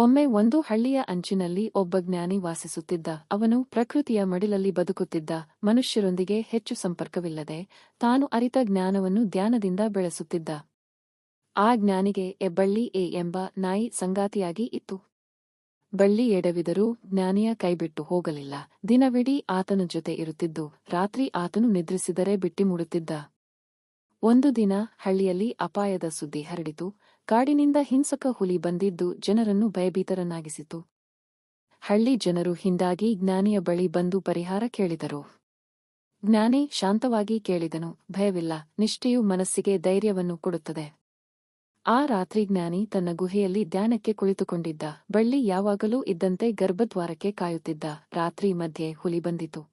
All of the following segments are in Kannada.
ಒಮ್ಮೆ ಒಂದು ಹಳ್ಳಿಯ ಅಂಚಿನಲ್ಲಿ ಒಬ್ಬ ಜ್ಞಾನಿ ವಾಸಿಸುತ್ತಿದ್ದ. ಅವನು ಪ್ರಕೃತಿಯ ಮಡಿಲಲ್ಲಿ ಬದುಕುತ್ತಿದ್ದ. ಮನುಷ್ಯರೊಂದಿಗೆ ಹೆಚ್ಚು ಸಂಪರ್ಕವಿಲ್ಲದೆ ತಾನು ಅರಿತ ಜ್ಞಾನವನ್ನು ಧ್ಯಾನದಿಂದ ಬೆಳೆಸುತ್ತಿದ್ದ. ಆ ಜ್ಞಾನಿಗೆ ಎಬ್ಬಳ್ಳಿ ಎ ಎಂಬ ನಾಯಿ ಸಂಗಾತಿಯಾಗಿ ಇತ್ತು. ಬಳ್ಳಿ ಎಡವಿದರೂ ಜ್ಞಾನಿಯ ಕೈಬಿಟ್ಟು ಹೋಗಲಿಲ್ಲ. ದಿನವಿಡೀ ಆತನ ಜೊತೆ ಇರುತ್ತಿದ್ದು, ರಾತ್ರಿ ಆತನು ನಿದ್ರಿಸಿದರೆ ಬಿಟ್ಟಿ ಮೂಡುತ್ತಿದ್ದ ಒಂದು ದಿನ ಹಳ್ಳಿಯಲ್ಲಿ ಅಪಾಯದ ಸುದ್ದಿ ಹರಡಿತು. ಕಾಡಿನಿಂದ ಹಿಂಸಕ ಹುಲಿ ಬಂದಿದ್ದು ಜನರನ್ನು ಭಯಭೀತರನ್ನಾಗಿಸಿತು. ಹಳ್ಳಿ ಜನರು ಹಿಂದಾಗಿ ಜ್ಞಾನಿಯ ಬಳಿ ಬಂದು ಪರಿಹಾರ ಕೇಳಿದರು. ಜ್ಞಾನಿ ಶಾಂತವಾಗಿ ಕೇಳಿದನು, ಭಯವಿಲ್ಲ, ನಿಷ್ಠೆಯು ಮನಸ್ಸಿಗೆ ಧೈರ್ಯವನ್ನು ಕೊಡುತ್ತದೆ. ಆ ರಾತ್ರಿ ಜ್ಞಾನಿ ತನ್ನ ಗುಹೆಯಲ್ಲಿ ಧ್ಯಾನಕ್ಕೆ ಕುಳಿತುಕೊಂಡಿದ್ದ. ಬಳ್ಳಿ ಯಾವಾಗಲೂ ಇದ್ದಂತೆ ಗರ್ಭದ್ವಾರಕ್ಕೆ ಕಾಯುತ್ತಿದ್ದ. ರಾತ್ರಿ ಮಧ್ಯೆ ಹುಲಿ ಬಂದಿತು.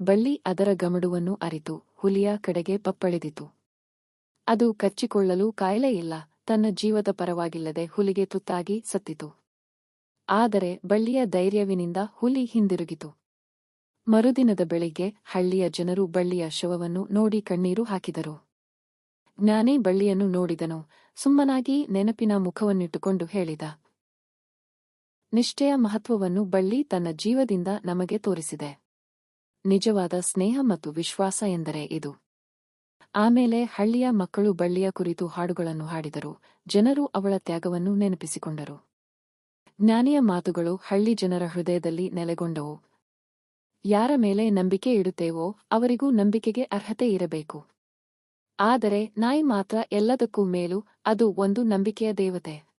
ಬಳ್ಳಿ ಅದರ ಗಮಡುವನ್ನು ಅರಿತು ಹುಲಿಯ ಕಡೆಗೆ ಪಪ್ಪಳಿದಿತು. ಅದು ಕಚ್ಚಿಕೊಳ್ಳಲು ಕಾಯಲೇ ಇಲ್ಲ, ತನ್ನ ಜೀವದ ಪರವಾಗಿಲ್ಲದೆ ಹುಲಿಗೆ ತುತ್ತಾಗಿ ಸತ್ತಿತು. ಆದರೆ ಬಳ್ಳಿಯ ಧೈರ್ಯವಿನಿಂದ ಹುಲಿ ಹಿಂದಿರುಗಿತು. ಮರುದಿನದ ಬೆಳಿಗ್ಗೆ ಹಳ್ಳಿಯ ಜನರು ಬಳ್ಳಿಯ ಶವವನ್ನು ನೋಡಿ ಕಣ್ಣೀರು ಹಾಕಿದರು. ಜ್ಞಾನೇ ಬಳ್ಳಿಯನ್ನು ನೋಡಿದನು, ಸುಮ್ಮನಾಗಿ ನೆನಪಿನ ಮುಖವನ್ನಿಟ್ಟುಕೊಂಡು ಹೇಳಿದ. ನಿಷ್ಠೆಯ ಮಹತ್ವವನ್ನು ಬಳ್ಳಿ ತನ್ನ ಜೀವದಿಂದ ನಮಗೆ ತೋರಿಸಿದೆ. ನಿಜವಾದ ಸ್ನೇಹ ಮತ್ತು ವಿಶ್ವಾಸ ಎಂದರೆ ಇದು. ಆಮೇಲೆ ಹಳ್ಳಿಯ ಮಕ್ಕಳು ಬಳ್ಳಿಯ ಕುರಿತು ಹಾಡುಗಳನ್ನು ಹಾಡಿದರು, ಜನರು ಅವಳ ತ್ಯಾಗವನ್ನು ನೆನಪಿಸಿಕೊಂಡರು. ಜ್ಞಾನಿಯ ಮಾತುಗಳು ಹಳ್ಳಿ ಜನರ ಹೃದಯದಲ್ಲಿ ನೆಲೆಗೊಂಡವು. ಯಾರ ಮೇಲೆ ನಂಬಿಕೆ ಇಡುತ್ತೇವೋ ಅವರಿಗೂ ನಂಬಿಕೆಗೆ ಅರ್ಹತೆ ಇರಬೇಕು. ಆದರೆ ನಾಯಿ ಮಾತ್ರ ಎಲ್ಲದಕ್ಕೂ ಮೇಲೂ, ಅದು ಒಂದು ನಂಬಿಕೆಯ ದೇವತೆ.